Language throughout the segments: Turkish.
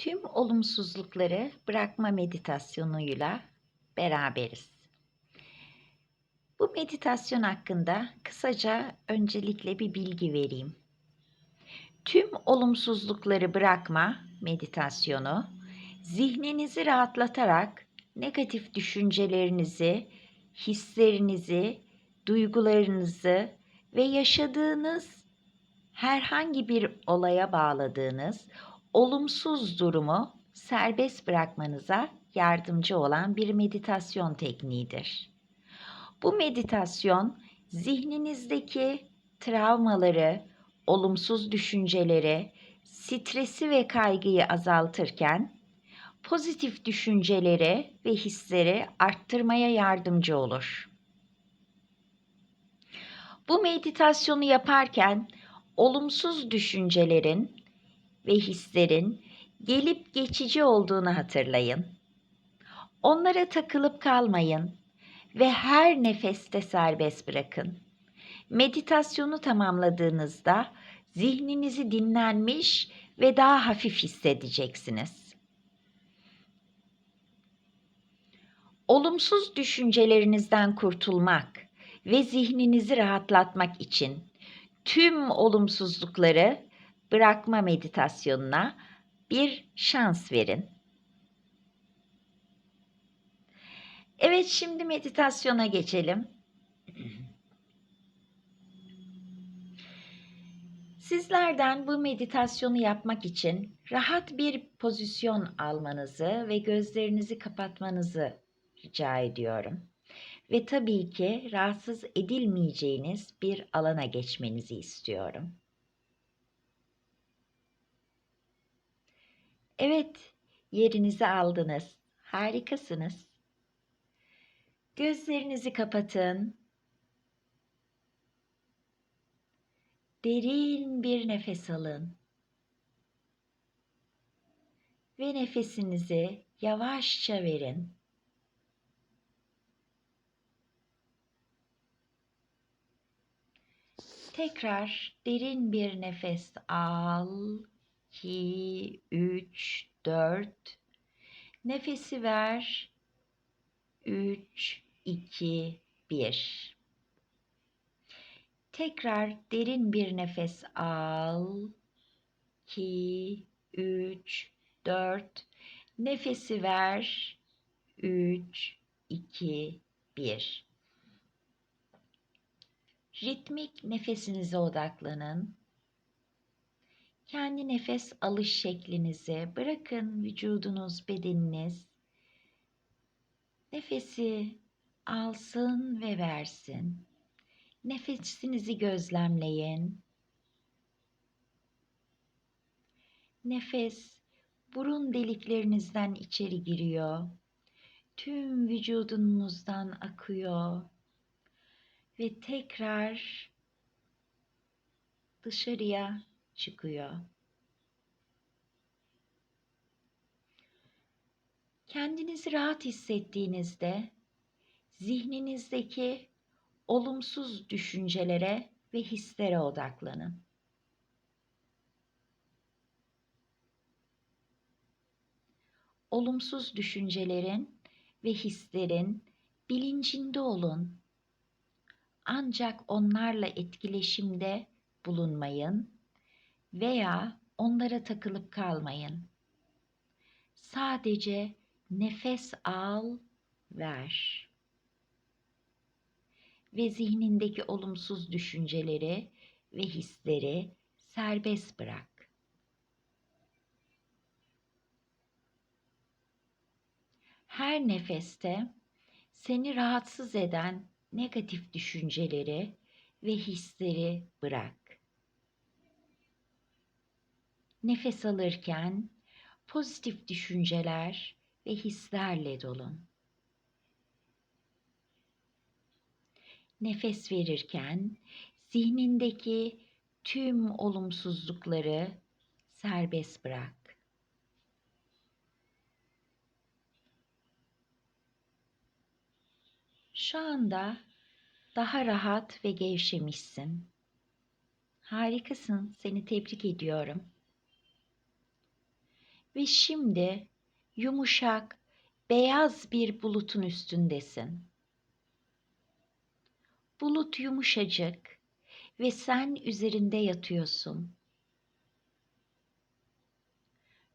Tüm olumsuzlukları bırakma meditasyonuyla beraberiz. Bu meditasyon hakkında kısaca öncelikle bir bilgi vereyim. Tüm olumsuzlukları bırakma meditasyonu zihninizi rahatlatarak negatif düşüncelerinizi, hislerinizi, duygularınızı ve yaşadığınız herhangi bir olaya bağladığınız olumsuz durumu serbest bırakmanıza yardımcı olan bir meditasyon tekniğidir. Bu meditasyon zihninizdeki travmaları, olumsuz düşünceleri, stresi ve kaygıyı azaltırken pozitif düşünceleri ve hisleri arttırmaya yardımcı olur. Bu meditasyonu yaparken olumsuz düşüncelerin ve hislerin gelip geçici olduğunu hatırlayın. Onlara takılıp kalmayın ve her nefeste serbest bırakın. Meditasyonu tamamladığınızda zihninizi dinlenmiş ve daha hafif hissedeceksiniz. Olumsuz düşüncelerinizden kurtulmak ve zihninizi rahatlatmak için tüm olumsuzlukları bırakma meditasyonuna bir şans verin. Evet şimdi meditasyona geçelim. Sizlerden bu meditasyonu yapmak için rahat bir pozisyon almanızı ve gözlerinizi kapatmanızı rica ediyorum. Ve tabii ki rahatsız edilmeyeceğiniz bir alana geçmenizi istiyorum. Evet, yerinizi aldınız. Harikasınız. Gözlerinizi kapatın. Derin bir nefes alın. Ve nefesinizi yavaşça verin. Tekrar derin bir nefes al 2, 3, 4. Nefesi ver. 3, 2, 1. Tekrar derin bir nefes al. 2, 3, 4. Nefesi ver. 3, 2, 1. Ritmik nefesinize odaklanın. Kendi nefes alış şeklinizi bırakın vücudunuz, bedeniniz nefesi alsın ve versin. Nefesinizi gözlemleyin. Nefes burun deliklerinizden içeri giriyor. Tüm vücudunuzdan akıyor ve tekrar dışarıya çıkıyor. Kendinizi rahat hissettiğinizde zihninizdeki olumsuz düşüncelere ve hislere odaklanın. Olumsuz düşüncelerin ve hislerin bilincinde olun. Ancak onlarla etkileşimde bulunmayın veya onlara takılıp kalmayın. Sadece nefes al, ver. Ve zihnindeki olumsuz düşünceleri ve hisleri serbest bırak. Her nefeste seni rahatsız eden negatif düşünceleri ve hisleri bırak. Nefes alırken pozitif düşünceler ve hislerle dolun. Nefes verirken zihnindeki tüm olumsuzlukları serbest bırak. Şu anda daha rahat ve gevşemişsin. Harikasın. Seni tebrik ediyorum. Ve şimdi yumuşak, beyaz bir bulutun üstündesin. Bulut yumuşacık ve sen üzerinde yatıyorsun.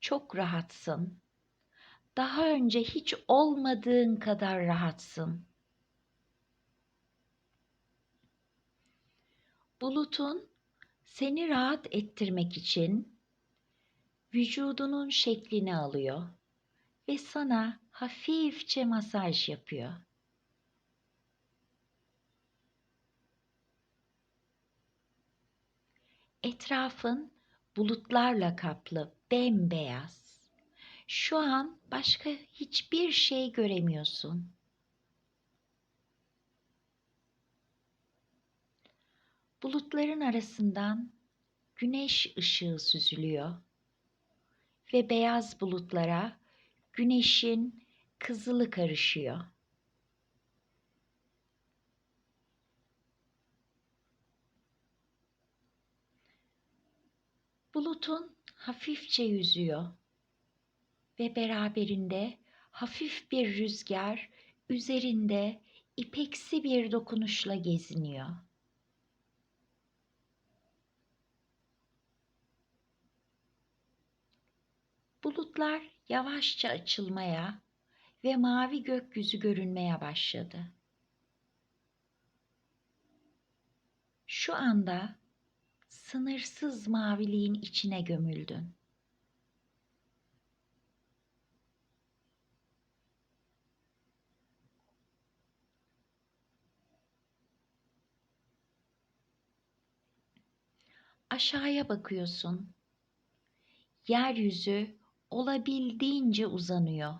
Çok rahatsın. Daha önce hiç olmadığın kadar rahatsın. Bulutun seni rahat ettirmek için vücudunun şeklini alıyor ve sana hafifçe masaj yapıyor. Etrafın bulutlarla kaplı, bembeyaz. Şu an başka hiçbir şey göremiyorsun. Bulutların arasından güneş ışığı süzülüyor ve beyaz bulutlara güneşin kızılı karışıyor. Bulutun hafifçe yüzüyor ve beraberinde hafif bir rüzgar üzerinde ipeksi bir dokunuşla geziniyor. Bulutlar yavaşça açılmaya ve mavi gökyüzü görünmeye başladı. Şu anda sınırsız maviliğin içine gömüldün. Aşağıya bakıyorsun. Yeryüzü olabildiğince uzanıyor.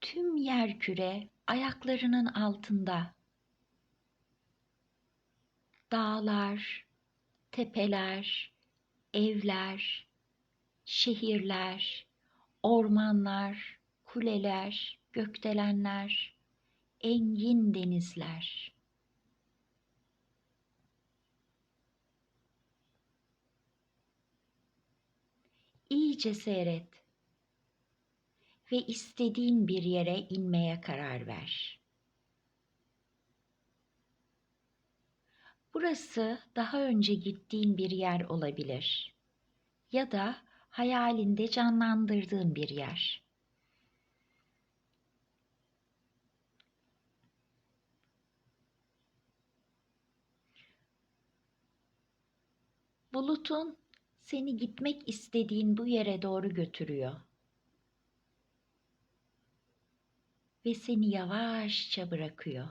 Tüm yer küre ayaklarının altında. Dağlar, tepeler, evler, şehirler, ormanlar, kuleler, gökdelenler, engin denizler. İyice seyret ve istediğin bir yere inmeye karar ver. Burası daha önce gittiğin bir yer olabilir ya da hayalinde canlandırdığın bir yer. Bulutun seni gitmek istediğin bu yere doğru götürüyor. Ve seni yavaşça bırakıyor.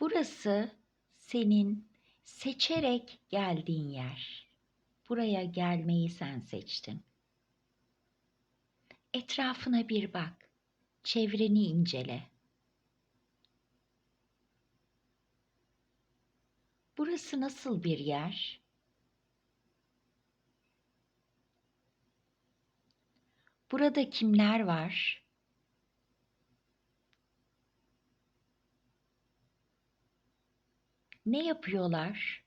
Burası senin seçerek geldiğin yer. Buraya gelmeyi sen seçtin. Etrafına bir bak. Çevreni incele. Burası nasıl bir yer? Burada kimler var? Ne yapıyorlar?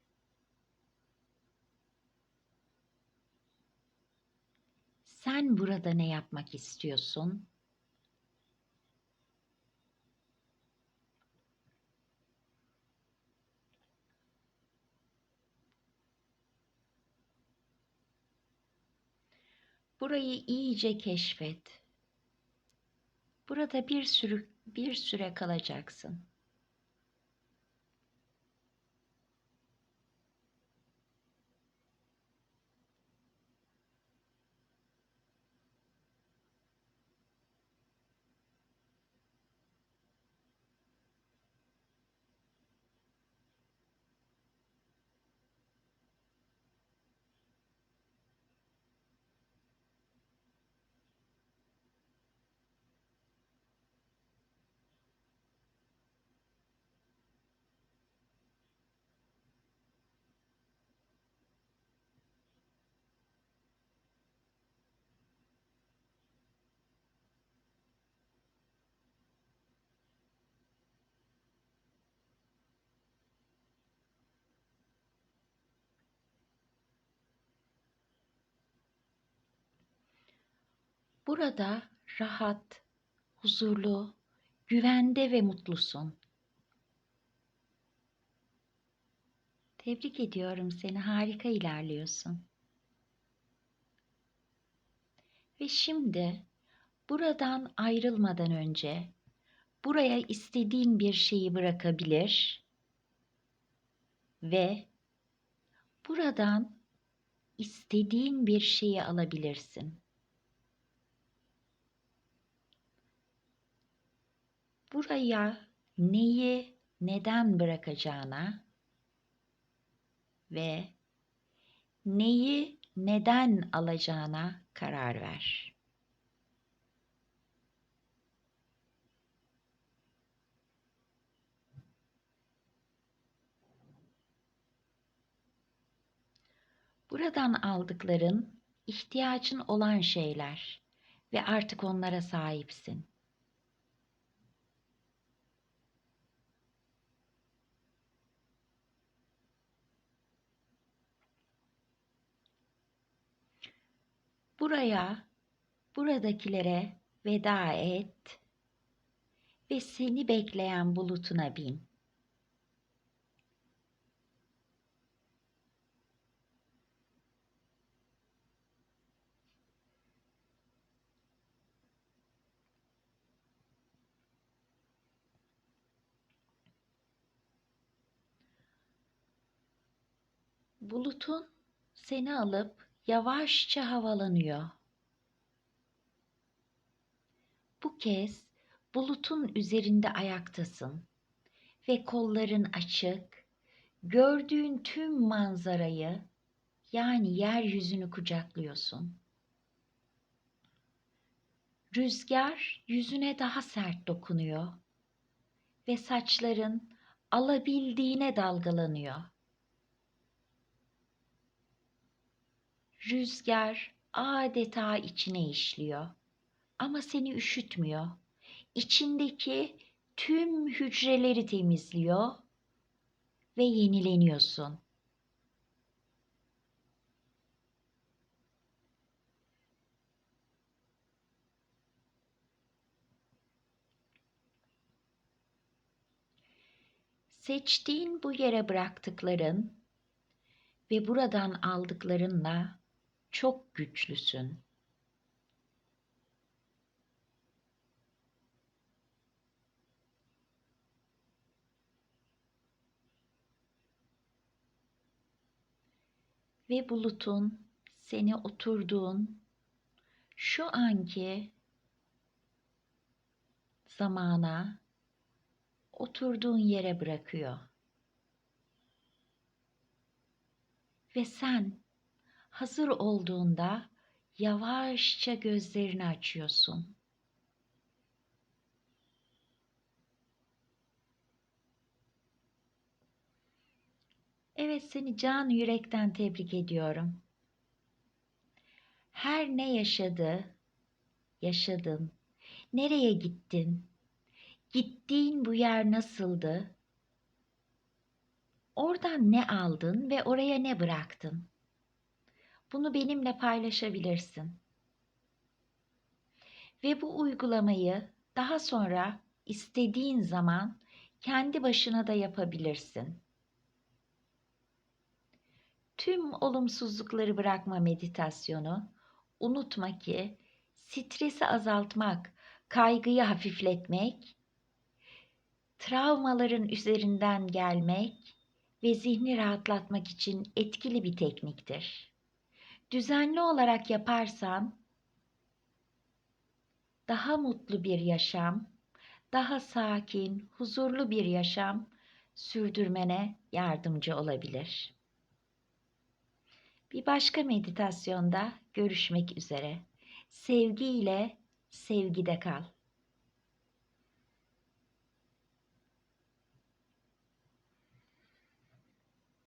Sen burada ne yapmak istiyorsun? Burayı iyice keşfet. Burada bir sürü bir süre kalacaksın. Burada rahat, huzurlu, güvende ve mutlusun. Tebrik ediyorum seni. Harika ilerliyorsun. Ve şimdi buradan ayrılmadan önce buraya istediğin bir şeyi bırakabilir ve buradan istediğin bir şeyi alabilirsin. Buraya neyi neden bırakacağına ve neyi neden alacağına karar ver. Buradan aldıkların ihtiyacın olan şeyler ve artık onlara sahipsin. Buraya, buradakilere veda et ve seni bekleyen bulutuna bin. Bulutun seni alıp yavaşça havalanıyor. Bu kez bulutun üzerinde ayaktasın ve kolların açık, gördüğün tüm manzarayı yani yeryüzünü kucaklıyorsun. Rüzgar yüzüne daha sert dokunuyor ve saçların alabildiğine dalgalanıyor. Rüzgar adeta içine işliyor ama seni üşütmüyor. İçindeki tüm hücreleri temizliyor ve yenileniyorsun. Seçtiğin bu yere bıraktıkların ve buradan aldıklarınla çok güçlüsün. Ve bulutun seni oturduğun şu anki zamana oturduğun yere bırakıyor. Ve sen hazır olduğunda yavaşça gözlerini açıyorsun. Evet seni can yürekten tebrik ediyorum. Her ne yaşadı, yaşadın. Nereye gittin? Gittiğin bu yer nasıldı? Oradan ne aldın ve oraya ne bıraktın? Bunu benimle paylaşabilirsin. Ve bu uygulamayı daha sonra istediğin zaman kendi başına da yapabilirsin. Tüm olumsuzlukları bırakma meditasyonu unutma ki stresi azaltmak, kaygıyı hafifletmek, travmaların üzerinden gelmek ve zihni rahatlatmak için etkili bir tekniktir düzenli olarak yaparsan daha mutlu bir yaşam, daha sakin, huzurlu bir yaşam sürdürmene yardımcı olabilir. Bir başka meditasyonda görüşmek üzere. Sevgiyle sevgide kal.